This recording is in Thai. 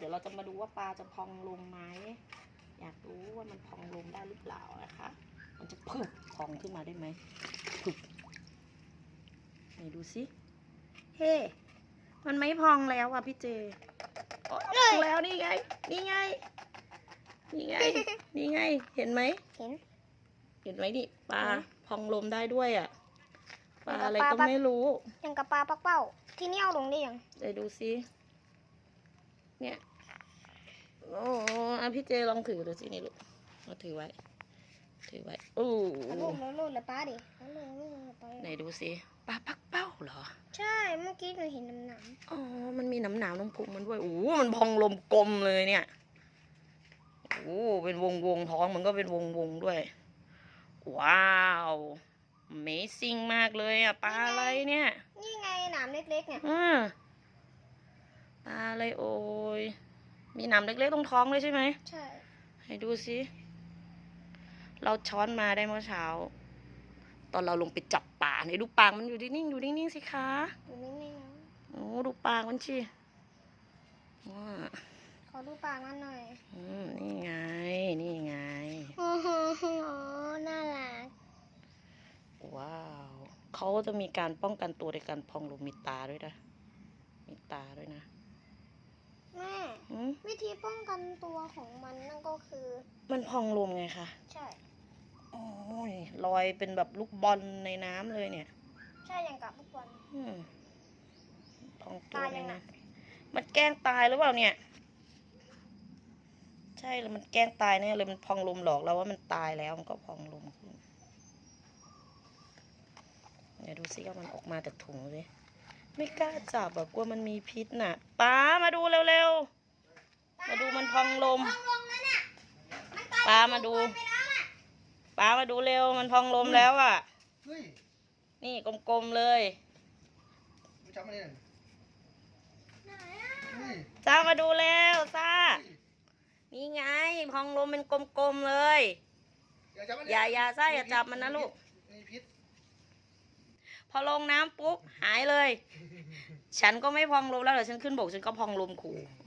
เดี๋ยวเราจะมาดูว่าปลาจะพองลมไหมอยากรู้ว่ามันพองลมได้หรือเปล่านะคะ มันจะพึบพองขึ้นมาได้ไหมพึบไหนดูสิเฮ้ มันไม่พองแล้วอะพี่เจโอ๊ยพองแล้วนี่ไง นี่ไง นี่ไง นี่ไง เห็นไหม เห็น เห็นไหมดิปลาเห็นพองลมได้ด้วยอะ ปลาอะไรปลาก็ปลาไม่รู้ยังกับปลาปักเป้า ที่นี่เอาลงได้ยังเดี๋ยวดูสิ เนี่ย โอ้อะพี่เจลองถือดูสินี่ลูกเอาถือไว้ ถือไว้โอ้แล้วลูกแล้วลูกแล้วปลาดิแล้วลูกแล้วลูกแล้วปลาไหนดูสิปลาปักเป้าเหรอ ใช่ เมื่อกี้หนูเห็นน้ำหนามอ๋อ มันมีน้ำหนาวน้ำพุมันด้วยโอ้มันพองลมกลมเลยเนี่ยโอ้เป็นวงวงท้องมันก็เป็นวงวงด้วย ว้าว Amazing มากเลยอะปลาอะไรเนี่ย นี่ไงหนามเล็กๆเนี่ยอ่าปลาอะไรโอ้ย มีหนามเล็กๆตรงท้องเลยใช่ไหมใช่ ให้ดูสิ เราช้อนมาได้เมื่อเช้า ตอนเราลงไปจับปลาเนี่ยดูปากมันอยู่นิ่งๆอยู่นิ่งๆสิคะอยู่นิ่งๆนะโอ้ดูปากมันชิว้าขอดูปลามันหน่อยอืมนี่ไง นี่ไง โอ้โหน่ารัก ว้าว เขาจะมีการป้องกันตัวในการพองลมมีตาด้วยนะ มีตาด้วยนะแม่อืม วิธีป้องกันตัวของมันนั่นก็คือ มันพองลมไงคะ ใช่ โอ้ยลอยเป็นแบบลูกบอลในน้ำเลยเนี่ย ใช่อย่างกับทุกวันอืมพองตัวตายในยังไงน้ำมันแกล้งตายหรือเปล่าเนี่ย ใช่เลยมันแกล้งตายเนี่ยเลยมันพองลมหลอกเราว่ามันตายแล้วมันก็พองลมขึ้นเดี๋ยวดูซิว่ามันออกมาจากถุงเลยไม่กล้าจับแบบกลัวมันมีพิษน่ะป้ามาดูเร็วๆ มาดูมันพองลมลงนั่นน่ะป้ามาดูป้ามาดูเร็วมันพองลมแล้วอะ เฮ้ยนี่กลมๆเลยมึงจับมาเนี่ยเฮ้ยจ้ามาดูแล้วซ่านี่ไงพองลมเป็นกลมๆเลย อย่าจับมันอย่าอย่าซ่าอย่าจับมันนะลูก มีพิษพอลงน้ำปุ๊บหายเลย ฉันก็ไม่พองลมแล้วเดี๋ยวฉันขึ้นบกฉันก็พองลมขู่อืม